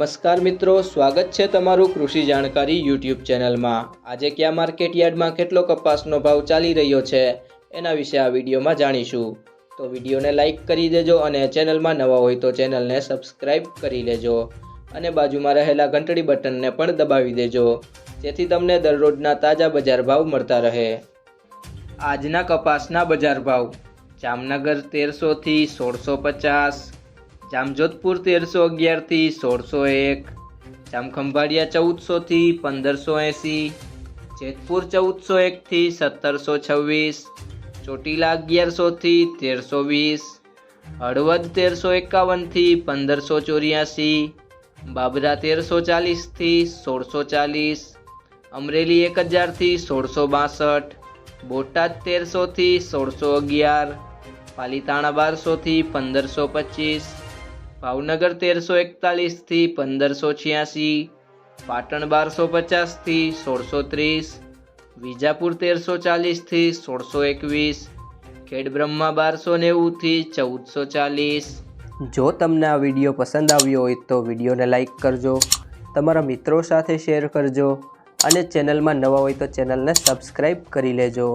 નમસ્કાર મિત્રો, સ્વાગત છે તમારું કૃષિ જાણકારી યુટ્યુબ ચેનલમાં. આજે કયા માર્કેટ યાર્ડમાં કેટલો કપાસનો ભાવ ચાલી રહ્યો છે, એના વિશે આ વિડીયોમાં જાણીશું. તો વિડીયોને લાઇક કરી દેજો અને ચેનલમાં નવા હોય તો ચેનલને સબસ્ક્રાઇબ કરી લેજો અને બાજુમાં રહેલા ઘંટડી બટનને પણ દબાવી દેજો, જેથી તમને દરરોજના તાજા બજાર ભાવ મળતા રહે. આજના કપાસના બજાર ભાવ જામનગર તેરસોથી સોળસો પચાસ જામજોધપુર તેરસો અગિયારથી સોળસો એક જામખંભાળિયા ચૌદસોથી પંદરસો એંસી જેતપુર ચૌદસો એકથી સત્તરસો છવ્વીસ ચોટીલા અગિયારસોથી તેરસો વીસ હળવદ તેરસો એકાવનથી પંદરસો ચોર્યાસી બાબરા તેરસો ચાલીસથી સોળસો ચાલીસ અમરેલી એક હજારથી સોળસો બાસઠ બોટાદ તેરસોથી સોળસો અગિયાર પાલીતાણા બારસોથી પંદરસો પચીસ ભાવનગર તેરસો એકતાલીસથી પંદરસો છ્યાસી, પાટણ બારસો પચાસથી સોળસો ત્રીસ, વિજાપુર તેરસો ચાલીસથી સોળસો એકવીસ, ખેડબ્રહ્મા બારસો નેવુંથી ચૌદસો ચાલીસ. જો તમને આ વીડિયો પસંદ આવ્યો હોય તો વિડીયોને લાઈક કરજો, તમારા મિત્રો સાથે શેર કરજો અને ચેનલમાં નવા હોય તો ચેનલને સબસ્ક્રાઈબ કરી લેજો.